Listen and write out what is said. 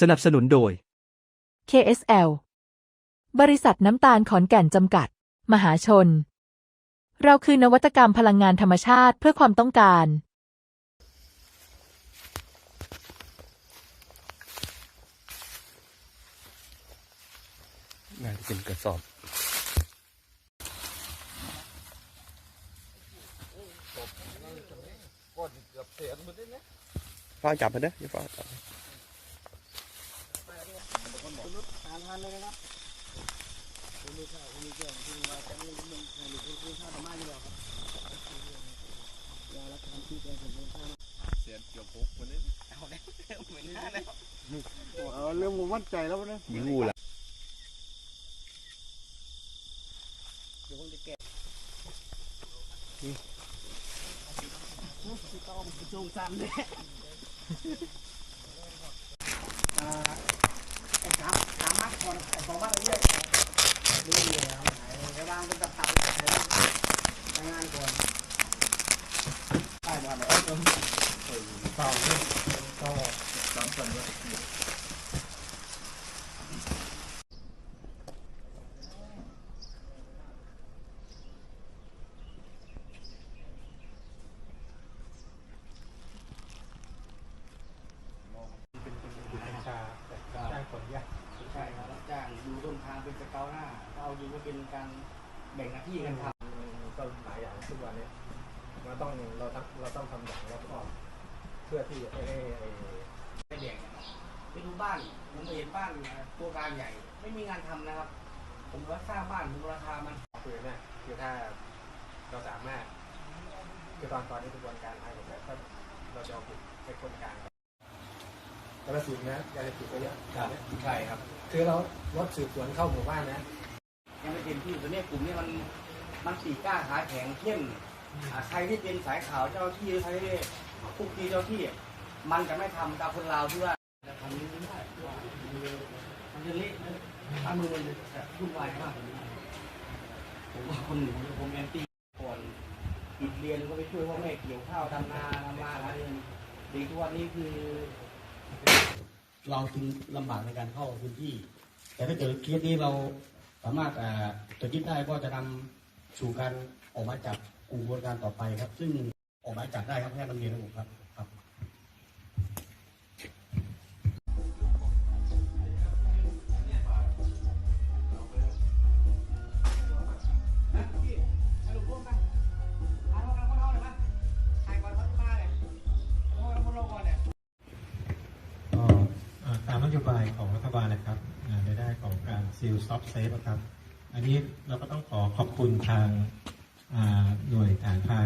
สนับสนุนโดย KSL บริษัทน้ำตาลขอนแก่นจำกัด มหาชน เราคือนวัตกรรมพลังงานธรรมชาติเพื่อความต้องการ น่าจะเป็นกระสอบ ฟ้าจับไปเด้ออย่าฟ้าจับ เลยนะครับออเรื่องผมมั่นใจแล้วนะยิงงูละจูงซ้ำเนี่ยไอ้สามสามมัดก่อนไอ้สองมัดเรื่อยๆดูอยู่แล้วไอ้วางเป็นกระเป๋าทำงานก่อนได้บอลเลย เปล่าเนี่ยก็สามคนด้วยจ้างคนยากใช่ครับรับจ้างดูต้นทางเป็นสเกลหน้าถ้าเอาจริงก็เป็นการแบ่งหน้าที่กันทำก็หลายอย่างทุกวันนี้เราต้องเราต้องเราต้องทำอย่างรอบคอบ พื่อที่จะให้ให้ให้ำไม่แบ่งกันไปดูบ้านผมไปเห็นบ้านตัวกลางใหญ่ ไม่มีงานทำนะครับ ผมว่าสร้างบ้านผมราคามันคุยเนี่ยคือถ้าเราสามารถคือตอนตอนนี้กระบวนการทางกฎหมายถ้าเราจะเอาผิดใช้คนกลางกระสุนนะยาเสพติดก็เยอะใช่ครับ คือเรารถสืบสวนเข้าหมู่บ้านนะ ยังไม่เต็มที่ตัวนี้กลุ่มนี้มันมันตีกล้าขาแข็งเข้มอ่าใครที่เป็นสายข่าวเจ้าที่หรือใครที่ คุกคีเจ้าที่ มันจะไม่ทำตามคนลาวที่ว่าจะทำนี้ไม่ได้มันจะเละนะถ้ามือมันจะวุ่นวายมากผมว่าคนหนึ่งผมแอนตี้ก่อนปิดเรียนก็ไปช่วยพ่อแม่เกี่ยวข้าวทำนาทำมาหาเองเด็กทุกวันนี้คือ เราถึงลำบากในการเข้าพื้นที่ แต่ถ้าเกิดเคสนี้เราสามารถตรวจยึดได้ก็จะนำสู่การออกมาจับกลุ่มกระบวนการต่อไปครับ ซึ่ง ออกหมายจับได้ครับแค่นำรีระบบครับครับก็เอ่อตามนโยบายของรัฐบาลนะครับในด้านของการซีลซ็อฟเซฟครับ อันนี้เราก็ต้องขอขอบคุณทางหน่วยฐานพาน